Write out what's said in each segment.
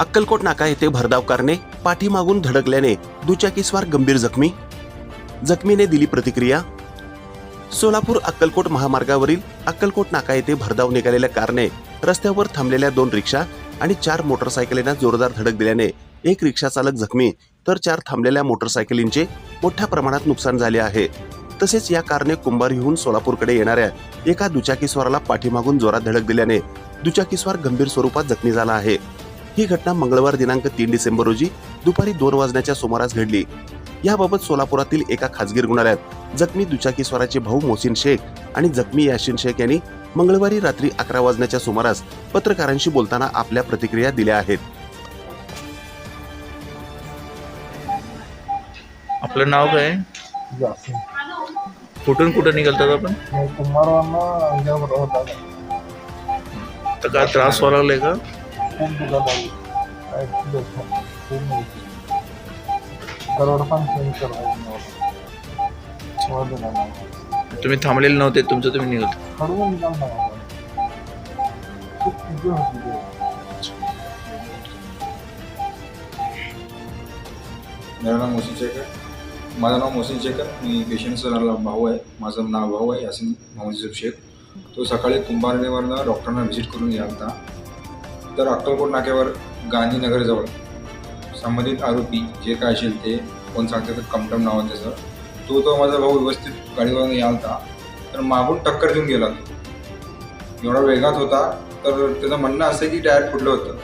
अक्कलकोट नाका येथे भरधाव कारने पाठीमागून धडकल्याने दुचाकीस्वार गंभीर जखमी. जखमीने दिली प्रतिक्रिया सोलापूर अक्कलकोट महामार्गावरील अक्कलकोट नाका येथे भरधाव निघालेल्या कारने रस्त्यावर थांबलेल्या दोन रिक्षा आणि चार मोटरसायकलींना जोरदार धडक दिल्याने एक रिक्षा चालक जखमी तर चार थांबलेल्या मोटरसायकलींचे मोठ्या प्रमाणात नुकसान झाले आहे. तसेच या कारने कुंभारीहून सोलापूरकडे येणाऱ्या एका दुचाकीस्वाराला पाठीमागून जोरात धडक दिल्याने दुचाकीस्वार गंभीर स्वरूपात जखमी झाला आहे. ही घटना मंगळवार दिनांक तीन डिसेंबर रोजी दुपारी दोन वाजण्याच्या सुमारास घडली. याबाबत सोलापुरातील एका खासगी रुग्णालयात जखमी दुचाकीस्वाराचे भाऊ मोहसिन शेख आणि जखमी याशिन शेख यांनी मंगळवारी रात्री अकरा वाजण्याच्या सुमारास पत्रकारांशी बोलताना आपल्या प्रतिक्रिया दिल्या आहेत. आपलं नाव काय? कुठून कुठं निघालतात आपण? तर काय त्रास व्हायला लागलाय का? खूप दुखत आली काय दुखत खूप नव्हती दरवाड पण चेंज करायचं तुम्ही थांबलेले नव्हते तुमचं तुम्ही निघाल खडवून निघाल ना मला. खूप किती होती ते. मेरा नाव मोहसिन शेख आहे माझं नाव मोहसिन शेख आहे मी पेशंटचा भाऊ आहे. माझं नाव भाऊ आहे यासिन मोहम्मद युसुफ शेख. तो सकाळी कुंभारनेवरनं डॉक्टरांना व्हिजिट करून गेला होता. तर अक्कलकोट नाक्यावर गांधीनगरजवळ संबंधित आरोपी जे काय असेल ते कोण सांगते तर कमटम नाव आहे त्याचं तो तो माझा भाऊ व्यवस्थित गाडीवरून याल होता तर मागून टक्कर देऊन गेला तो. एवढा वेगात होता तर त्याचं म्हणणं असं आहे की टायर फुटलं होतं.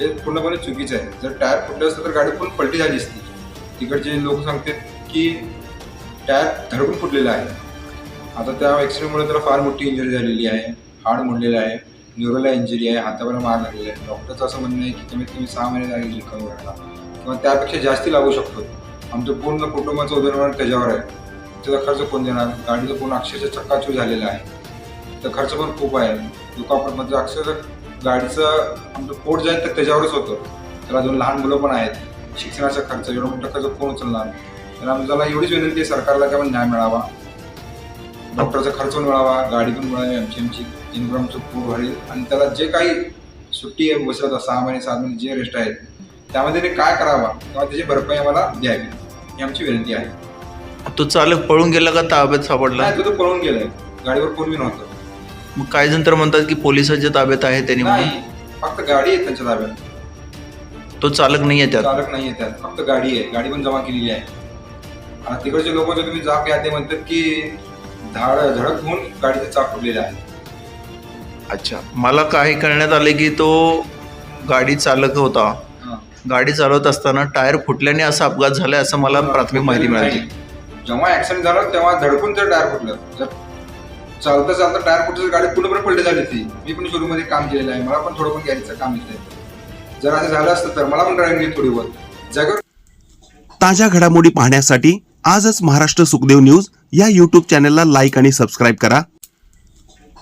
हे पूर्णपणे चुकीचं आहे. जर टायर फुटलं असतं तर गाडी पूर्ण पलटी झाली असती. तिकडचे लोक सांगतात की टायर धडकून फुटलेला आहे. आता त्या ॲक्सिडेंटमुळे त्याला फार मोठी इंजुरी झालेली आहे हाड मोडलेलं आहे. न्यूरोला इंजुरी आहे हातावर मार लागलेला आहे. डॉक्टरचं असं म्हणणं आहे की कमीत कमी सहा महिने लागेल रिकवर व्हायला किंवा त्यापेक्षा जास्ती लागू शकतो. आमचं पूर्ण कुटुंबाचं उदरनिर्वाह त्याच्यावर आहे. त्याचा खर्च कोण देणार? गाडीचं पूर्ण अक्षरशः चक्काचूर झालेला आहे. तर खर्च पण खूप आहे. दुखापत म्हणजे अक्षरशः गाडीचं आमचं पोट जाईल तर त्याच्यावरच होतं. त्याला अजून लहान मुलं पण आहेत. शिक्षणाचा खर्च एवढा मोठा खर्च कोण उचलणार? तर आम्हाला एवढीच विनंती आहे सरकारला की न्याय मिळावा. डॉक्टरचा खर्च पण मिळावा गाडी पण मिळावी आमची आमची. आमचं पोट वाढेल आणि त्याला जे काही सुट्टी आहे बसत सहा महिने सात महिने जे रेस्ट आहेत त्यामध्ये त्याने काय करावा किंवा त्याची भरपाई आम्हाला द्यावी. ही आमची विनंती आहे. तो चालक पळून गेला का ताब्यात सापडला? तो तो पळून गेलाय. गाडीवर कोण बी नव्हतं. मग काही जण तर म्हणतात की पोलिसांच्या ताब्यात आहे त्यांनी फक्त गाडी आहे त्यांच्या ताब्यात. तो चालक नाही आहे त्यात? चालक नाही आहे त्यात. फक्त गाडी आहे. गाडी पण जमा केलेली आहे. आणि तिकडचे लोक जर तुम्ही जाप घ्या ते म्हणतात की धाड धडक होऊन गाडीचं चाक फुटलेलं आहे. अच्छा. मला काय करण्यात आले की तो गाडी चालक होता. हां. गाडी चालवत असताना टायर फुटल्याने असा अपघात झालाय असं मला प्राथमिक माहिती मिळाली. जेव्हा ऍक्सिडेंट झाला तेव्हा धडकून ते टायर फुटलं. जर चालता चालता टायर फुटलं तर गाडी पूर्णपणे पलटी झाली ती मी पण शोरूममध्ये काम केलेलं आहे. मला पण थोडं पण गॅरेजचं काम येतं जर असं झालं असतं तर मला पण ड्रायव्हिंग थोडी बहुत जगावर ताज्या घडामोडी पाहण्यासाठी आजच महाराष्ट्र सुखदेव न्यूज या यूट्यूब चॅनलला लाईक आणि सबस्क्राईब करा.